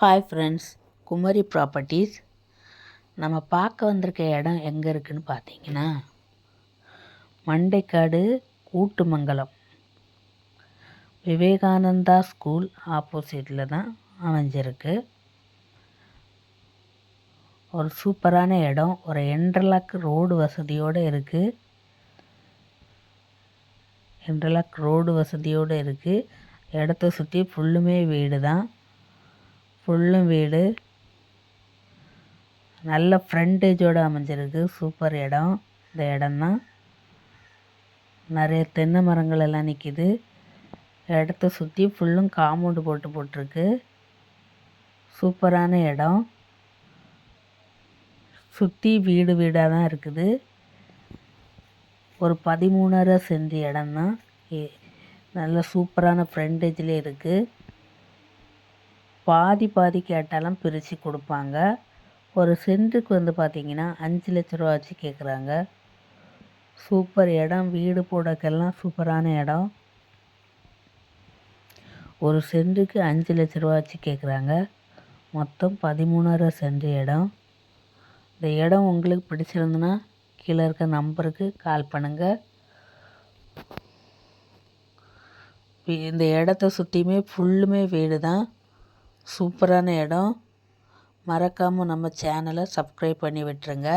Hi friends Kumari properties நம்ம பார்க்க வந்திருக்க இடம் எங்கே இருக்குதுன்னு பார்த்தீங்கன்னா மண்டைக்காடு கூட்டுமங்கலம். விவேகானந்தா ஸ்கூல் ஆப்போசிட்டில் தான் அமைஞ்சிருக்கு. ஒரு சூப்பரான இடம் ஒரு என்ட்ரலாக் ரோடு வசதியோடு இருக்குது என்ட்ரலாக் ரோடு வசதியோடு இருக்குது இடத்த சுற்றி ஃபுல்லுமே வீடு தான் ஃபுல்லும் வீடு. நல்ல ஃப்ரண்டேஜோடு அமைஞ்சிருக்கு. சூப்பர் இடம். இந்த இடம்தான். நிறைய தென்னை மரங்கள் எல்லாம் நிற்கிது இடத்த சுற்றி ஃபுல்லும் காம்பவுண்டு போட்டு போட்டிருக்கு. சூப்பரான இடம். சுற்றி வீடு வீடாக தான் இருக்குது. ஒரு பதிமூணரை சென்ட் இடம்தான். நல்ல சூப்பரான ஃப்ரண்டேஜ்லேயே இருக்குது பாதி பாதி கேட்டாலும் பிரித்து கொடுப்பாங்க. ஒரு சென்ட்டுக்கு வந்து பார்த்திங்கன்னா அஞ்சு லட்ச ரூபா வச்சு கேட்குறாங்க சூப்பர் இடம். வீடு போடக்கெல்லாம் சூப்பரான இடம். ஒரு சென்ட்டுக்கு அஞ்சு லட்ச ரூபா வச்சு கேட்குறாங்க மொத்தம் பதிமூணாயிரம் சென்ட் இடம். இந்த இடம் உங்களுக்கு பிடிச்சிருந்துன்னா கீழே இருக்க நம்பருக்கு கால் பண்ணுங்கள் இந்த இடத்த சுற்றியுமே ஃபுல்லுமே வீடு தான் சூப்பரான இடம். மறக்காமல் நம்ம சேனலை சப்ஸ்க்ரைப் பண்ணி விட்டுருங்க.